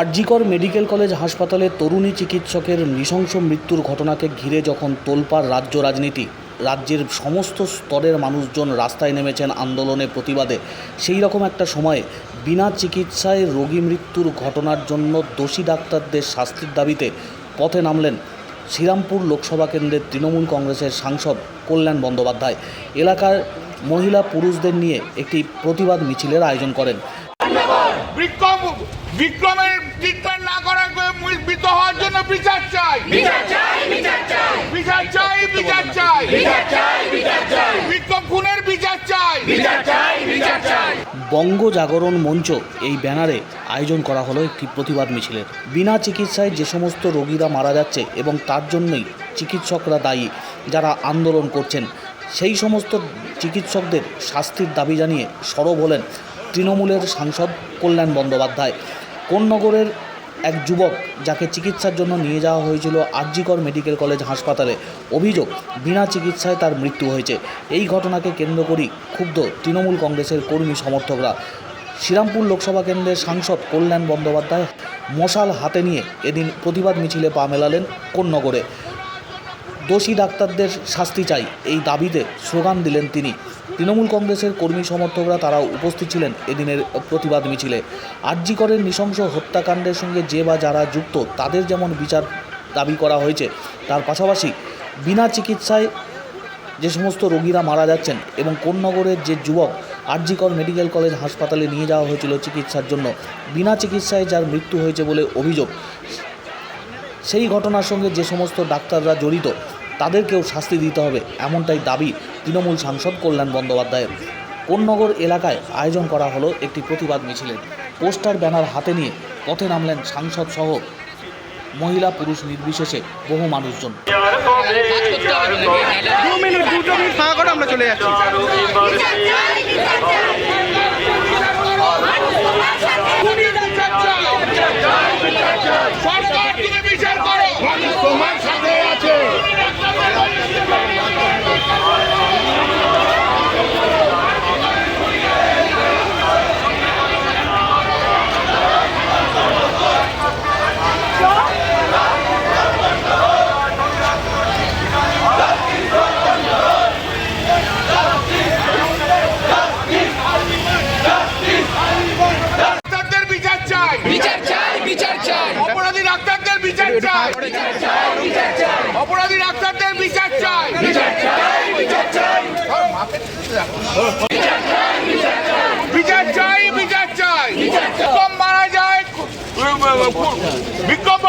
RG Kar medical college হাসপাতালে তরুণী চিকিৎসকের নৃশংস মৃত্যুর ঘটনাকে ঘিরে যখন তোলপাড় রাজ্য রাজনীতি, রাজ্যের সমস্ত স্তরের মানুষজন রাস্তায় নেমেছেন আন্দোলনে প্রতিবাদে, সেই রকম একটা সময়ে বিনা চিকিৎসায় রোগী মৃত্যুর ঘটনার জন্য দোষী ডাক্তারদের শাস্তির দাবিতে পথে নামলেন শ্রীরামপুর লোকসভা কেন্দ্রের তৃণমূল কংগ্রেসের সাংসদ কল্যাণ বন্দ্যোপাধ্যায়। এলাকার মহিলা পুরুষদের নিয়ে একটি প্রতিবাদ মিছিলের আয়োজন করেন। বিক্রম বিক্রমের ট্রিটমেন্ট না করার মৃত হওয়ার জন্য বিচার চাই। বিচার চাই বিচার চাই। বিচার চাই বিচার চাই। বিচার চাই বিচার চাই। বিক্রম খুনের বিচার চাই। বিচার চাই বিচার চাই। বঙ্গ জাগরণ মঞ্চ এই ব্যানারে আয়োজন করা হলো একটি প্রতিবাদ মিছিলের। বিনা চিকিৎসায় যে সমস্ত রোগীরা মারা যাচ্ছে এবং তার জন্যই চিকিৎসকরা দায়ী যারা আন্দোলন করছেন সেই সমস্ত চিকিৎসকদের শাস্তির দাবি জানিয়ে সরব হলেন তৃণমূলের সাংসদ কল্যাণ বন্দ্যোপাধ্যায়। কোন্নগরের এক যুবক যাকে চিকিৎসার জন্য নিয়ে যাওয়া হয়েছিল আরজিকর মেডিকেল কলেজ হাসপাতালে? অভিযোগ, বিনা চিকিৎসায় তার মৃত্যু হয়েছে। এই ঘটনাকে কেন্দ্র করি ক্ষুব্ধ তৃণমূল কংগ্রেসের কর্মী সমর্থকরা। শ্রীরামপুর লোকসভা কেন্দ্রের সাংসদ কল্যাণ বন্দ্যোপাধ্যায় মশাল হাতে নিয়ে এদিন প্রতিবাদ মিছিলে পা মেলালেন কোন্নগরে দোষী ডাক্তারদের শাস্তি চাই, এই দাবিতে স্লোগান দিলেন তিনি। তৃণমূল কংগ্রেসের কর্মী সমর্থকরা তারাও উপস্থিত ছিলেন এদিনের প্রতিবাদ মিছিলে। আরজিকরের নৃশংস হত্যাকাণ্ডের সঙ্গে যে বা যারা যুক্ত, তাদের যেমন বিচার দাবি করা হয়েছে, তার পাশাপাশি বিনা চিকিৎসায় যে সমস্ত রোগীরা মারা যাচ্ছেন এবং কোন্নগরের যে যুবক আরজিকর মেডিকেল কলেজ হাসপাতালে নিয়ে যাওয়া হয়েছিল চিকিৎসার জন্য, বিনা চিকিৎসায় যার মৃত্যু হয়েছে বলে অভিযোগ। সেই ঘটনার সঙ্গে যে সমস্ত ডাক্তাররা জড়িত তাদেরকেও শাস্তি দিতে হবে এমনটাই দাবি তৃণমূল সাংসদ কল্যাণ বন্দ্যোপাধ্যায়ের। কোন্নগর এলাকায় আয়োজন করা হলো একটি প্রতিবাদ মিছিলের পোস্টার ব্যানার হাতে নিয়ে পথে নামলেন সাংসদ সহ মহিলা পুরুষ নির্বিশেষে বহু মানুষজন। আমরা চলে যাচ্ছি খুনি বিচার চাই সরকার তুমি বিচার করো তোমার সাথে আছে ডাক্তারদের বিচার চাই বিচার চাই বিচার চাই অপরাধী ডাক্তারদের বিচার চাই। অপরাধী ডাক্তারদের বিচার চাই। বিচার চাই বিচার চাই। বিচার চাই মারা যায় বিক্রম